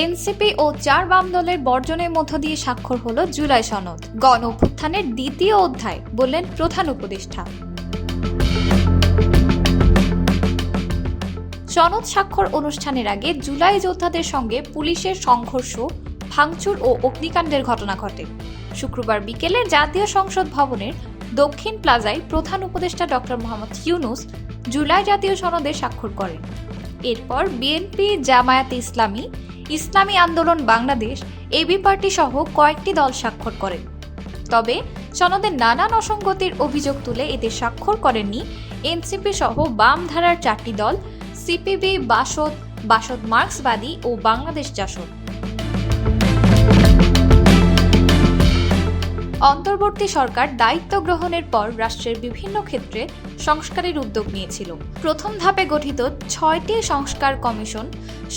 NCP ও চার বাম দলের বর্জনের মধ্য দিয়ে স্বাক্ষর হল জুলাই সনদ। গণ অভ্যুত্থানের দ্বিতীয় অধ্যায়, বললেন প্রধান উপদেষ্টা। সনদ স্বাক্ষর অনুষ্ঠানের আগে জুলাই যোদ্ধাদের সঙ্গে পুলিশের সংঘর্ষ, ভাঙচুর ও অগ্নিকাণ্ডের ঘটনা ঘটে। শুক্রবার বিকেলে জাতীয় সংসদ ভবনের দক্ষিণ প্লাজায় প্রধান উপদেষ্টা ডক্টর মোহাম্মদ ইউনুস জুলাই জাতীয় সনদে স্বাক্ষর করেন। এরপর বিএনপি জামায়াত ইসলামী ইসলামী আন্দোলন বাংলাদেশ এবি পার্টি সহ কয়েকটি দল স্বাক্ষর করে তবে সনদের নানান অসঙ্গতির অভিযোগ তুলে এতে স্বাক্ষর করেননি এনসিপি সহ বাম ধারার চারটি দল, সিপিবি, বাসদ বাসদ মার্ক্সবাদী ও বাংলাদেশ জাসদ। অন্তর্বর্তী সরকার দায়িত্ব গ্রহণের পর রাষ্ট্রের বিভিন্ন ক্ষেত্রে সংস্কারের উদ্যোগ নিয়েছিল। প্রথম ধাপে গঠিত ছয়টি সংস্কার কমিশন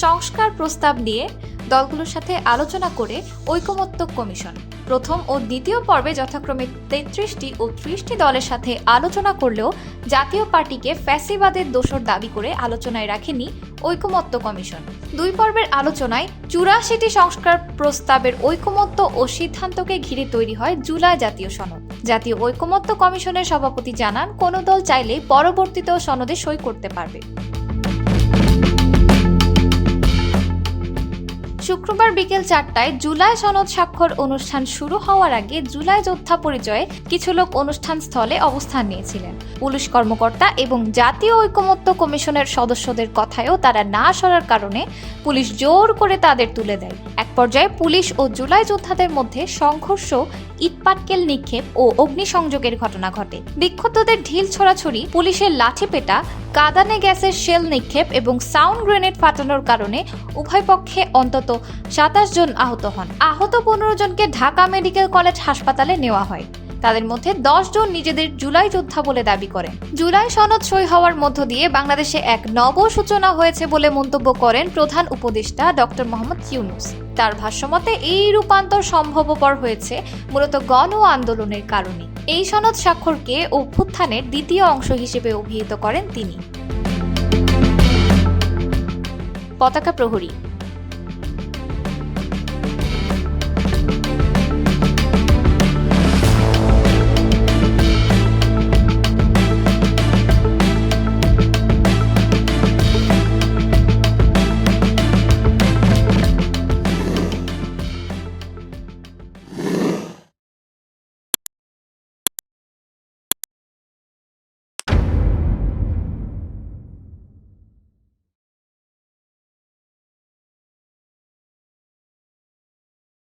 সংস্কার প্রস্তাব নিয়ে দলগুলোর সাথে আলোচনা করে ঐকমত্য কমিশন। প্রথম ও দ্বিতীয় পর্বে যথাক্রমে তেত্রিশটি ও ত্রিশটি দলের সাথে আলোচনা করলেও জাতীয় পার্টিকে ফ্যাসিবাদের দোষর দাবি করে আলোচনায় রাখেনি ঐকমত্য কমিশন। দুই পর্বের আলোচনায় চুরাশিটি সংস্কার প্রস্তাবের ঐকমত্য ও সিদ্ধান্তকে ঘিরে তৈরি হয় জুলাই জাতীয় সনদ। জাতীয় ঐকমত্য কমিশনের সভাপতি জানান, কোনো দল চাইলে পরবর্তীতেও সনদে সই করতে পারবে। শুক্রবার বিকেল চারটায় জুলাই সনদ স্বাক্ষর অনুষ্ঠান শুরু হওয়ার আগে জুলাই যোদ্ধা পরিচয়ে কিছু লোক অনুষ্ঠান স্থলে অবস্থান নিয়েছিলেন। পুলিশ কর্মকর্তা এবং জাতীয় ঐকমত্য কমিশনের সদস্যদের কথায়ও তারা না সরার কারণে পুলিশ জোর করে তাদের তুলে দেয়। এক পর্যায়ে পুলিশ ও জুলাই যোদ্ধাদের মধ্যে সংঘর্ষ, ইটপাটকেল নিক্ষেপ ও অগ্নিসংযোগের ঘটনা ঘটে। বিক্ষুব্ধদের ঢিল ছোড়াছুড়ি, পুলিশের লাঠি পেটা কাদানে গ্যাসের শেল নিক্ষেপ এবং সাউন্ড গ্রেনেড ফাটানোর কারণে উভয় পক্ষে অন্তত সাতাশ জন আহত হন। আহত পনেরো জনকে ঢাকা মেডিকেল কলেজ হাসপাতালে নেওয়া হয়। তাদের মধ্যে দশ জন নিজেদের জুলাই যোদ্ধা বলে দাবি করেন। জুলাই সনদ সই হওয়ার মধ্য দিয়ে বাংলাদেশে এক নব সূচনা হয়েছে বলে মন্তব্য করেন প্রধান উপদেষ্টা ডক্টর মোহাম্মদ ইউনুস। তার ভাষ্যমতে, এই রূপান্তর সম্ভবপর হয়েছে মূলত গণ আন্দোলনের কারণে। এই সনদ স্বাক্ষরকে অভ্যুত্থানের দ্বিতীয় অংশ হিসেবে অভিহিত করেন তিনি। পতাকা প্রহরী